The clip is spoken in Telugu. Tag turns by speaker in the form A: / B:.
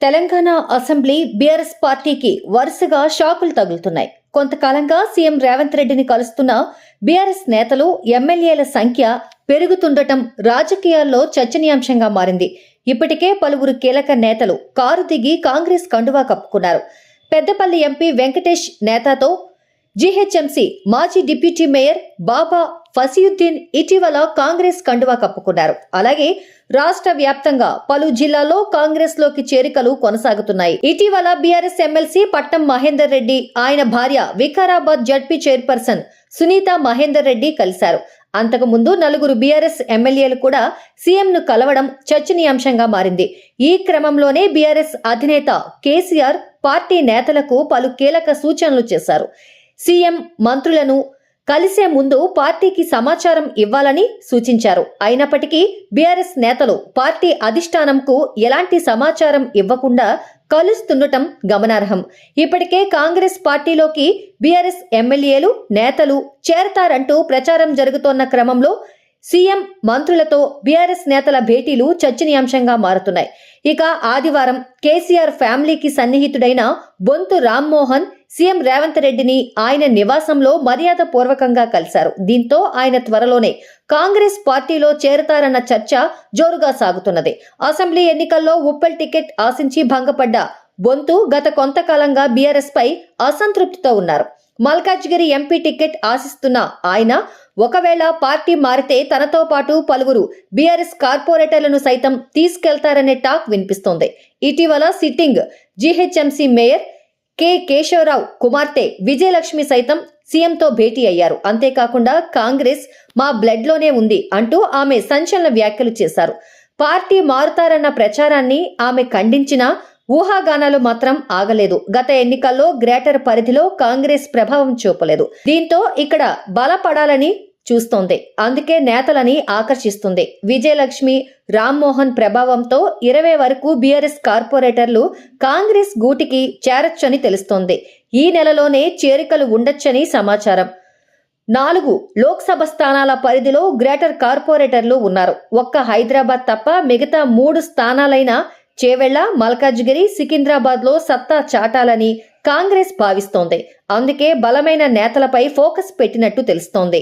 A: తెలంగాణ అసెంబ్లీ బీఆర్ఎస్ పార్టీకి వరుసగా షాకులు తగులుతున్నాయి. కొంతకాలంగా సీఎం రేవంత్ రెడ్డిని కలుస్తున్న బీఆర్ఎస్ నేతలు ఎమ్మెల్యేల సంఖ్య పెరుగుతుండటం రాజకీయాల్లో చర్చనీయాంశంగా మారింది. ఇప్పటికే పలువురు కీలక నేతలు కారు దిగి కాంగ్రెస్ కండువా కప్పుకున్నారు. పెద్దపల్లి ఎంపీ వెంకటేష్ నేతతో జీహెచ్ఎంసీ మాజీ డిప్యూటీ మేయర్ బాబా ఫసీయుద్దీన్ ఇటీవల కాంగ్రెస్ కండువా కప్పుకున్నారు. అలాగే రాష్ట్ర వ్యాప్తంగా పలు జిల్లాల్లో కాంగ్రెస్లోకి చేరికలు కొనసాగుతున్నాయి. ఇటీవల బీఆర్ఎస్ ఎమ్మెల్సీ పట్నం మహేందర్ రెడ్డి ఆయన భార్య వికారాబాద్ జడ్పీ చైర్పర్సన్ సునీత మహేందర్ రెడ్డి కలిశారు. అంతకుముందు నలుగురు బీఆర్ఎస్ ఎమ్మెల్యేలు కూడా సీఎంను కలవడం చర్చనీయాంశంగా మారింది. ఈ క్రమంలోనే బీఆర్ఎస్ అధినేత కేసీఆర్ పార్టీ నేతలకు పలు కీలక సూచనలు చేశారు. సీఎం మంత్రులను కలిసే ముందు పార్టీకి సమాచారం ఇవ్వాలని సూచించారు. అయినప్పటికీ బీఆర్ఎస్ నేతలు పార్టీ అధిష్టానంకు ఎలాంటి సమాచారం ఇవ్వకుండా కలుస్తుండటం గమనార్హం. ఇప్పటికే కాంగ్రెస్ పార్టీలోకి బీఆర్ఎస్ ఎమ్మెల్యేలు నేతలు చేరతారంటూ ప్రచారం జరుగుతోన్న క్రమంలో సీఎం మంత్రులతో బీఆర్ఎస్ నేతల భేటీలు చర్చనీయాంశంగా మారుతున్నాయి. ఇక ఆదివారం కేసీఆర్ ఫ్యామిలీకి సన్నిహితుడైన బొంతు రామ్మోహన్ సీఎం రేవంత్ రెడ్డిని ఆయన నివాసంలో మర్యాద పూర్వకంగా కలిశారు. దీంతో ఆయన త్వరలోనే కాంగ్రెస్ పార్టీలో చేరతారన్న చర్చ జోరుగా సాగుతున్నది. అసెంబ్లీ ఎన్నికల్లో ఉప్పల్ టికెట్ ఆశించి భంగపడ్డ బొంతు గత కొంతకాలంగా బీఆర్ఎస్ పై అసంతృప్తితో ఉన్నారు. మల్కాజ్గిరి ఎంపీ టికెట్ ఆశిస్తున్న ఆయన ఒకవేళ పార్టీ మారితే తనతో పాటు పలువురు బీఆర్ఎస్ కార్పొరేటర్లను సైతం తీసుకెళ్తారనే టాక్ వినిపిస్తోంది. ఇటీవల sitting GHMC mayor K Keshavarao కుమార్తె విజయలక్ష్మి సైతం సీఎంతో భేటీ అయ్యారు. అంతేకాకుండా కాంగ్రెస్ మా బ్లడ్లోనే ఉంది అంటూ ఆమె సంచలన వ్యాఖ్యలు చేశారు. పార్టీ మారుతారన్న ప్రచారాన్ని ఆమె ఖండించినా ఊహాగానాలు మాత్రం ఆగలేదు. గత ఎన్నికల్లో గ్రేటర్ పరిధిలో కాంగ్రెస్ ప్రభావం చూపలేదు. దీంతో ఇక్కడ బలపడాలని చూస్తోంది. అందుకే నేతలని ఆకర్షిస్తుంది. విజయలక్ష్మి రామ్మోహన్ ప్రభావంతో ఇరవై వరకు బీఆర్ఎస్ కార్పొరేటర్లు కాంగ్రెస్ గూటికి చేరొచ్చని తెలుస్తోంది. ఈ నెలలోనే చేరికలు ఉండొచ్చని సమాచారం. నాలుగు లోక్సభ స్థానాల పరిధిలో గ్రేటర్ కార్పొరేటర్లు ఉన్నారు. ఒక్క హైదరాబాద్ తప్ప మిగతా మూడు స్థానాలైన చేవెళ్ళ మల్కాజ్గిరి సికింద్రాబాద్లో సత్తా చాటాలని కాంగ్రెస్ భావిస్తోంది. అందుకే బలమైన నేతలపై ఫోకస్ పెట్టినట్టు తెలుస్తోంది.